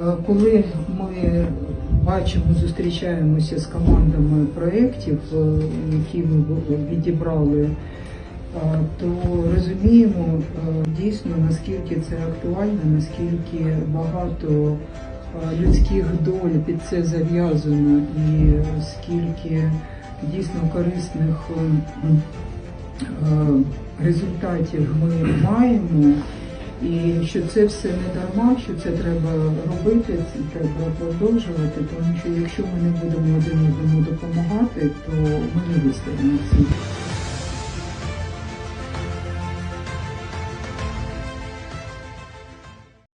Е, Коли ми бачимо, зустрічаємося з командами проєктів, е, які ми відібрали, е, то розуміємо дійсно наскільки це актуально, наскільки багато людських доль під це зав'язано, і скільки дійсно корисних результатів ми маємо. І що це все не дарма, що це треба робити, це треба продовжувати, тому що якщо ми не будемо один одному допомагати, то ми не вистоїмо. в цій